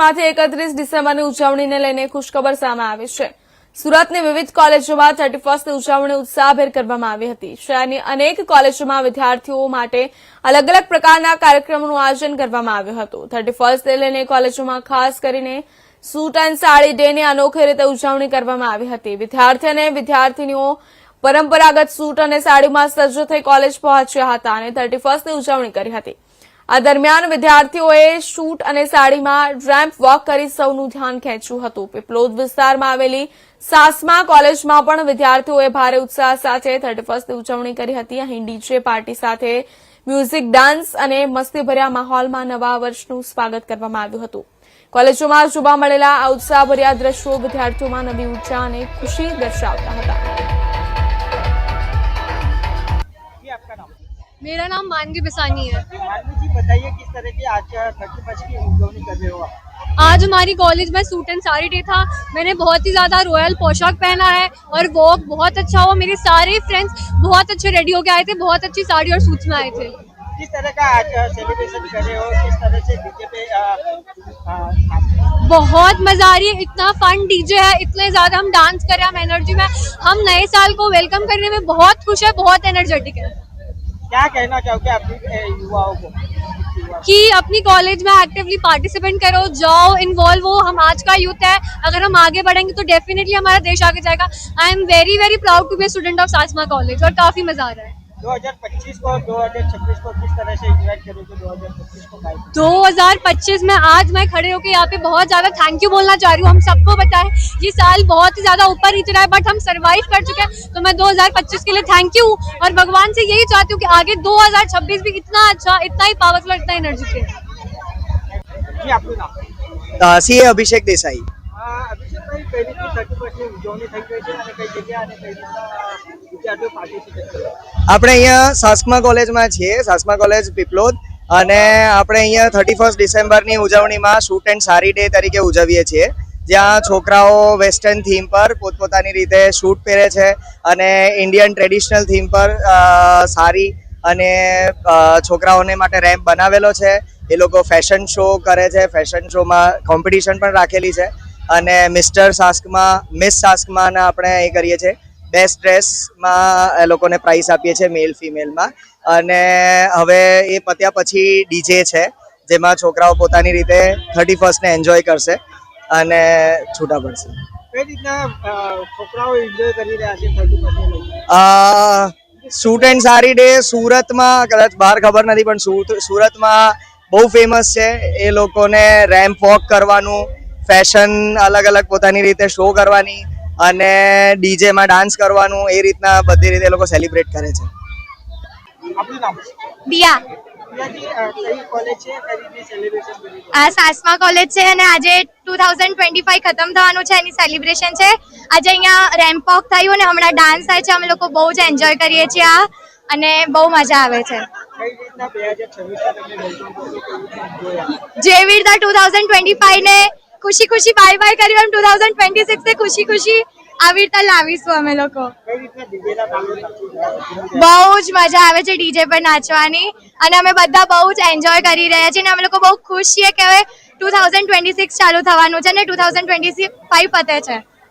માંથી એકત્રીસ ડિસેમ્બરની ઉજવણીને લઈને ખુશખબર સામે આવી છે. સુરતની વિવિધ કોલેજોમાં થર્ટી ફર્સ્ટની ઉજવણી ઉત્સાહભેર કરવામાં આવી હતી. શહેરની અનેક કોલેજોમાં વિદ્યાર્થીઓ માટે અલગ અલગ પ્રકારના કાર્યક્રમોનું આયોજન કરવામાં આવ્યું હતું. થર્ટી ફર્સ્ટને લઈને કોલેજોમાં ખાસ કરીને સૂટ એન્ડ સાડી ડેની અનોખી રીતે ઉજવણી કરવામાં આવી હતી. વિદ્યાર્થી અને વિદ્યાર્થીનીઓ પરંપરાગત સૂટ અને સાડીમાં સજ્જ થઈ કોલેજ પહોંચ્યા હતા અને થર્ટી ફર્સ્ટની ઉજવણી કરી હતી. આ દરમિયાન વિદ્યાર્થીઓએ શૂટ અને સાડીમાં રેમ્પ વોક કરી સૌનું ધ્યાન ખેંચ્યું હતું. પીપલોદ વિસ્તારમાં આવેલી સાસમા કોલેજમાં પણ વિદ્યાર્થીઓએ ભારે ઉત્સાહ સાથે થર્ટી ફર્સ્ટ ઉજવણી કરી હતી. અહીં ડીજે પાર્ટી સાથે મ્યુઝિક, ડાન્સ અને મસ્તીભર્યા માહોલમાં નવા વર્ષનું સ્વાગત કરવામાં આવ્યું હતું. કોલેજોમાં જોવા મળેલા આ ઉત્સાહભર્યા દ્રશ્યો વિદ્યાર્થીઓમાં નવી ઊર્જા અને ખુશી દર્શાવતા હતા. मेरा नाम मानवी बिसानी है। मानवी जी बताइए किस तरह की आज थर्टी फ़र्स्ट की उजवनी कर रहे हो आप? आज हमारी कॉलेज में सूट एंड साड़ी डे था। मैंने बहुत ही ज़्यादा रॉयल पोशाक पहना है और वॉक बहुत अच्छा हुआ। मेरे सारे फ्रेंड्स बहुत अच्छे रेडी होके आए थे बहुत अच्छी साड़ी और सूट्स में आए थे। किस तरह का आज सेलिब्रेशन कर रहे हो? किस तरह से डीजे पे बहुत मज़ा आ रही है। इतना फन डीजे है इतने ज़्यादा हम डांस कर रहे हैं हम एनर्जी में। हम नए साल को वेलकम करने में बहुत खुश है बहुत एनर्जेटिक है। क्या कहना चाहोगे अपनी युवाओं को? कि अपनी कॉलेज में एक्टिवली पार्टिसिपेट करो, जाओ इन्वॉल्व हो। हम आज का यूथ है। अगर हम आगे बढ़ेंगे तो डेफिनेटली हमारा देश आगे जाएगा। I am very very proud to be student of Sasma college और काफ़ी मज़ा आ रहा है। दो हज़ार पच्चीस में आज मैं खड़े होकर यहाँ पे बहुत ज़्यादा थैंक यू बोलना चाह रही हूँ। हम सबको बताए ये साल बहुत ही ज़्यादा ऊपर ही चला है बट हम सरवाइव कर चुके हैं। तो मैं 2025 के लिए थैंक यू और भगवान से यही चाहती हूँ कि आगे 2026 भी इतना अच्छा इतना ही पावरफुल इतना एनर्जी के। सी अभिषेक देसाई। अभिषेक આપણે અહીંયા સાસમા કોલેજમાં છીએ, સાસમા કોલેજ પીપલોદ. અને આપણે અહીંયા થર્ટી ફર્સ્ટ ડિસેમ્બરની ઉજવણીમાં શૂટ એન્ડ સારી ડે તરીકે ઉજવીએ છીએ. જ્યાં છોકરાઓ વેસ્ટર્ન થીમ પર પોતપોતાની રીતે શૂટ પહેરે છે અને ઇન્ડિયન ટ્રેડિશનલ થીમ પર સારી અને છોકરાઓને માટે રેમ્પ બનાવેલો છે. એ લોકો ફેશન શો કરે છે. ફેશન શોમાં કોમ્પિટિશન પણ રાખેલી છે. અને મિસ્ટર સાસ્કમાં મિસ સાસ્કમાં આપણે એ કરીએ છીએ. બેસ્ટ ડ્રેસમાં એ લોકોને પ્રાઇઝ આપીએ છીએ મેલ ફિમેલમાં અને હવે એ પત્યા પછી ડીજે છે જેમાં છોકરાઓ પોતાની રીતે થર્ટી ફર્સ્ટને એન્જોય કરશે અને છૂટા પડશે. કઈ રીતના છોકરાઓ એન્જોય કરી રહ્યા છે થર્ટી શૂટ એન્ડ સારી ડે સુરતમાં કદાચ બહાર ખબર નથી પણ સુરતમાં બહુ ફેમસ છે. એ લોકોને રેમ્પ વોક કરવાનું ફેશન અલગ અલગ પોતાની રીતે શો કરવાની. અને ડીજેમાં ડાન્સ કરવાનું એ રીતના બધી રીતે એ લોકો સેલિબ્રેટ કરે છે. આપનું દિયા. સાસમા કોલેજ છે અને આજે ટુ થાઉઝન્ડ ટ્વેન્ટી ફાઈવ ખતમ થવાનું છે એની સેલિબ્રેશન છે. આજે અહીંયા રેમ્પ વોક થયું અને હમણાં ડાન્સ થાય છે અમે લોકો બહુ જ એન્જોય કરીએ છીએ આ અને બહુ મજા આવે છે. જેવી રીતના ટુ થાઉઝન્ડ ટ્વેન્ટી ફાઈવ ને ખુશી ખુશી બાય બાય કર્યું એમ ટુ થાઉઝન્ડ ટ્વેન્ટી સિક્સ ખુશી ખુશી આવી રીતે લાવીશું અમે લોકો. બહુ જ મજા આવે છે ડીજે પર નાચવાની અને અમે બધા બહુ જ એન્જોય કરી રહ્યા છીએ અને અમે લોકો બહુ ખુશ છીએ કે હવે ટુ થાઉઝન્ડ ટ્વેન્ટી સિક્સ ચાલુ થવાનું છે અને ટુ થાઉઝન્ડ ટ્વેન્ટી ફાઈવ પતે છે.